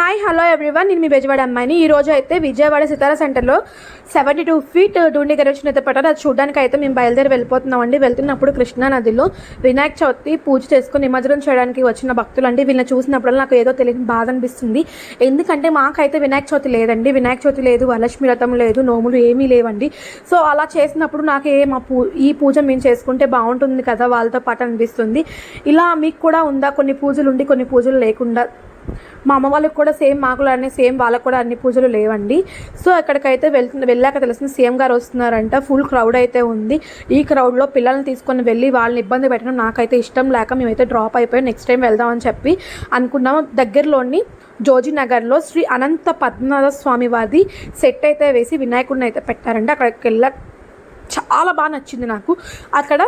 Hi hello everyone నేను మీ బెజవాడ అమ్మాయిని. ఈ రోజు అయితే విజయవాడ సితారా సెంటర్లో సెవెంటీ టూ ఫీట్ డూండి గణేషన్ అయితే పెట్టారు అది చూడడానికి అయితే మేము బయలుదేరి వెళ్ళిపోతున్నాం అండి వెళ్తున్నప్పుడు కృష్ణా నదిలో వినాయక చవితి పూజ చేసుకుని నిమజ్జనం చేయడానికి వచ్చిన భక్తులు అండి వీళ్ళని చూసినప్పుడు నాకు ఏదో తెలియని బాధ అనిపిస్తుంది. ఎందుకంటే మాకైతే వినాయక చవితి లేదండి. వినాయక చవితి లేదు వరలక్ష్మి రథం లేదు నోములు ఏమీ లేవండి. సో అలా చేసినప్పుడు నాకు ఏ మా పూ ఈ పూజ మేము చేసుకుంటే బాగుంటుంది కదా వాళ్ళతో పాటు అనిపిస్తుంది. ఇలా మీకు కూడా ఉందా? కొన్ని పూజలు ఉండి కొన్ని పూజలు లేకుండా మా అమ్మ వాళ్ళకి కూడా సేమ్ మాకు అన్ని సేమ్ వాళ్ళకి కూడా అన్ని పూజలు లేవండి. సో అక్కడికైతే వెళ్తున్న వెళ్ళాక తెలిసిన సీఎం గారు వస్తున్నారంట. ఫుల్ క్రౌడ్ అయితే ఉంది. ఈ క్రౌడ్లో పిల్లల్ని తీసుకొని వెళ్ళి వాళ్ళని ఇబ్బంది పెట్టడం నాకైతే ఇష్టం లేక మేమైతే డ్రాప్ అయిపోయి నెక్స్ట్ టైం వెళ్దామని చెప్పి అనుకున్నాం. దగ్గరలోని జోజీనగర్లో శ్రీ అనంత పద్మనాభ స్వామి వారి సెట్ అయితే వేసి వినాయకుడిని అయితే పెట్టారంటే అక్కడికి వెళ్ళ చాలా బాగా నచ్చింది నాకు. అక్కడ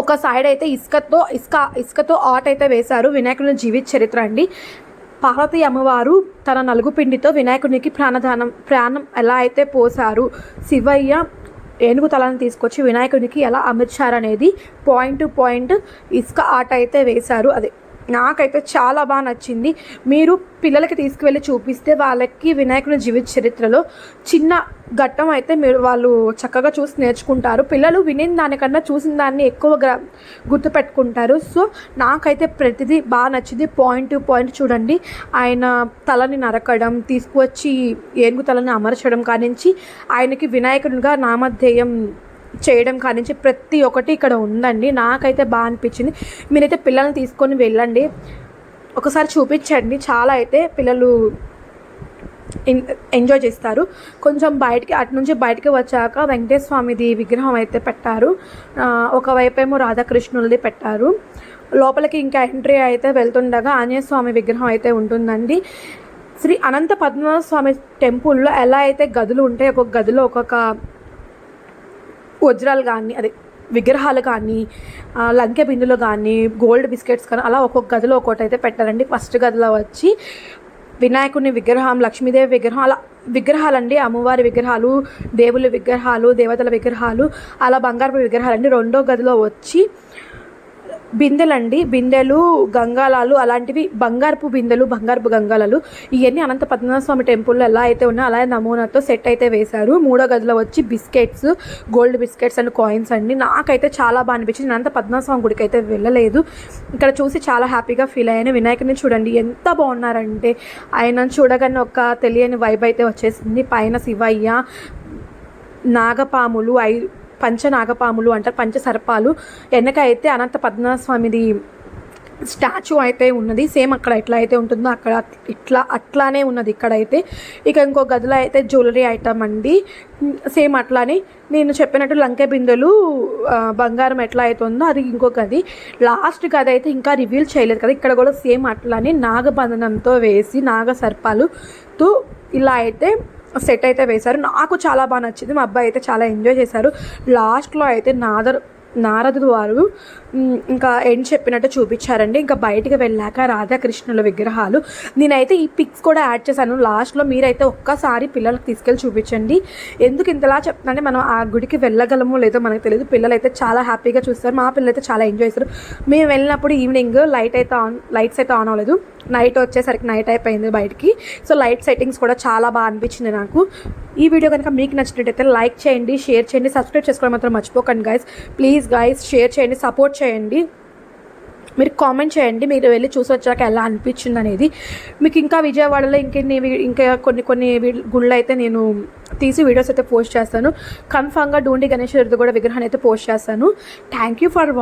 ఒక సైడ్ అయితే ఇసుకతో ఇసుక ఇసుకతో ఆర్ట్ అయితే వేశారు వినాయకుని జీవిత చరిత్ర అండి. పార్వతి అమ్మవారు తన నలుగు పిండితో వినాయకునికి ప్రాణదానం ప్రాణం ఎలా అయితే పోసారు శివయ్య ఏనుగు తలను తీసుకొచ్చి వినాయకునికి ఎలా అమర్చారనేది పాయింట్ టు పాయింట్ ఇసుక ఆట అయితే వేశారు. అదే నాకైతే చాలా బాగా నచ్చింది. మీరు పిల్లలకి తీసుకువెళ్ళి చూపిస్తే వాళ్ళకి వినాయకుని జీవిత చరిత్రలో చిన్న ఘట్టం అయితే మీరు వాళ్ళు చక్కగా చూసి నేర్చుకుంటారు. పిల్లలు వినిన దానికన్నా చూసిన దాన్ని ఎక్కువగా గుర్తుపెట్టుకుంటారు. సో నాకైతే ప్రతిదీ బాగా నచ్చింది. పాయింట్ టు పాయింట్ చూడండి. ఆయన తలని నరకడం తీసుకువచ్చి ఏనుగు తలని అమర్చడం కానించి ఆయనకి వినాయకునిగా నామధేయం చేయడం కానించి ప్రతి ఒక్కటి ఇక్కడ ఉందండి. నాకైతే బాగా అనిపించింది. మీరైతే పిల్లల్ని తీసుకొని వెళ్ళండి. ఒకసారి చూపించండి. చాలా అయితే పిల్లలు ఎంజాయ్ చేస్తారు. కొంచెం బయటికి అటు నుంచి బయటికి వచ్చాక వెంకటేశ్వర స్వామిది విగ్రహం అయితే పెట్టారు. ఒకవైపేమో ఏమో రాధాకృష్ణులది పెట్టారు. లోపలికి ఇంకా ఎంట్రీ అయితే వెళ్తుండగా ఆంజనేయ స్వామి విగ్రహం అయితే ఉంటుందండి. శ్రీ అనంత పద్మనాభ స్వామి టెంపుల్లో ఎలా అయితే గదులు ఉంటాయి ఒక్కొక్క గదిలో ఒక్కొక్క వజ్రాలు కానీ అదే విగ్రహాలు కానీ లంకె బిందులు కానీ గోల్డ్ బిస్కెట్స్ కానీ అలా ఒక్కొక్క గదిలో ఒక్కొక్కటి అయితే పెట్టారండి. ఫస్ట్ గదిలో వచ్చి వినాయకుని విగ్రహం లక్ష్మీదేవి విగ్రహం అలా విగ్రహాలండి. అమ్మవారి విగ్రహాలు దేవుళ్ళ విగ్రహాలు దేవతల విగ్రహాలు అలా బంగారపు విగ్రహాలు అండి రెండో గదిలో వచ్చి బిందెలండి. బిందెలు గంగాలాలు అలాంటివి బంగారపు బిందెలు బంగారపు గంగాలాలు ఇవన్నీ అనంత పద్మనాభ స్వామి టెంపుల్లో ఎలా అయితే ఉన్నాయో అలాగే నమూనాతో సెట్ అయితే వేశారు. మూడో గదిలో వచ్చి biscuits gold biscuits and coins అండి. నాకైతే చాలా బాగా అనిపించింది. నేను అంత పద్మనాభ స్వామి గుడికి అయితే వెళ్ళలేదు. ఇక్కడ చూసి చాలా హ్యాపీగా ఫీల్ అయ్యాను. వినాయకుని చూడండి ఎంత బాగున్నారంటే ఆయన చూడగానే ఒక తెలియని వైబ్ అయితే వచ్చేసింది. పైన శివయ్య నాగపాములు ఐ పంచనాగపాములు అంటారు పంచసర్పాలు. వెనక అయితే అనంత పద్మనాభ స్వామిది స్టాచ్యూ అయితే ఉన్నది. సేమ్ అక్కడ ఎట్లా అయితే ఉంటుందో అక్కడ ఇట్లా అట్లానే ఉన్నది ఇక్కడైతే. ఇక ఇంకో గదిలో అయితే జ్యువెలరీ ఐటమ్ అండి. సేమ్ అట్లానే నేను చెప్పినట్టు లంకె బిందెలు బంగారం ఎట్లా అవుతుందో అది ఇంకో గది. లాస్ట్ గది అయితే ఇంకా రివీల్ చేయలేదు కదా. ఇక్కడ కూడా సేమ్ అట్లానే నాగబంధనంతో వేసి నాగ సర్పాలుతో ఇలా అయితే సెట్ అయితే వేశారు. నాకు చాలా బాగా నచ్చింది. మా అబ్బాయి అయితే చాలా ఎంజాయ్ చేశారు. లాస్ట్లో అయితే నాదర్ నారదు వారు ఇంకా ఏం చెప్పినట్టు చూపించారండి. ఇంకా బయటికి వెళ్ళాక రాధాకృష్ణుల విగ్రహాలు. నేనైతే ఈ పిక్స్ కూడా యాడ్ చేశాను. లాస్ట్లో మీరైతే ఒక్కసారి పిల్లలకు తీసుకెళ్ళి చూపించండి. ఎందుకు ఇంతలా చెప్తానంటే మనం ఆ గుడికి వెళ్ళగలమో లేదో మనకు తెలియదు పిల్లలు అయితే చాలా హ్యాపీగా చూస్తారు. మా పిల్లలు అయితే చాలా ఎంజాయ్ చేస్తారు. మేము వెళ్ళినప్పుడు ఈవినింగ్ లైట్ అయితే ఆన్ లైట్స్ అయితే ఆన్ అవ్వలేదు. నైట్ వచ్చేసరికి నైట్ అయిపోయింది బయటికి. సో లైట్ సెట్టింగ్స్ కూడా చాలా బాగా అనిపించింది నాకు. ఈ వీడియో కనుక మీకు నచ్చినట్టయితే లైక్ చేయండి షేర్ చేయండి సబ్స్క్రైబ్ చేసుకోవడం మాత్రం మర్చిపోకండి గైస్ ప్లీజ్ గైస్ షేర్ చేయండి సపోర్ట్ చేయండి. మీరు కామెంట్ చేయండి మీరు వెళ్ళి చూసి వచ్చాక ఎలా అనిపించింది అనేది. మీకు ఇంకా విజయవాడలో ఇంకెన్ని ఇంకా కొన్ని కొన్ని గుళ్ళు అయితే నేను తీసి వీడియోస్ అయితే పోస్ట్ చేస్తాను. కన్ఫామ్గా డూండి గణేష్ కూడా విగ్రహాన్ని అయితే పోస్ట్ చేస్తాను. Thank you for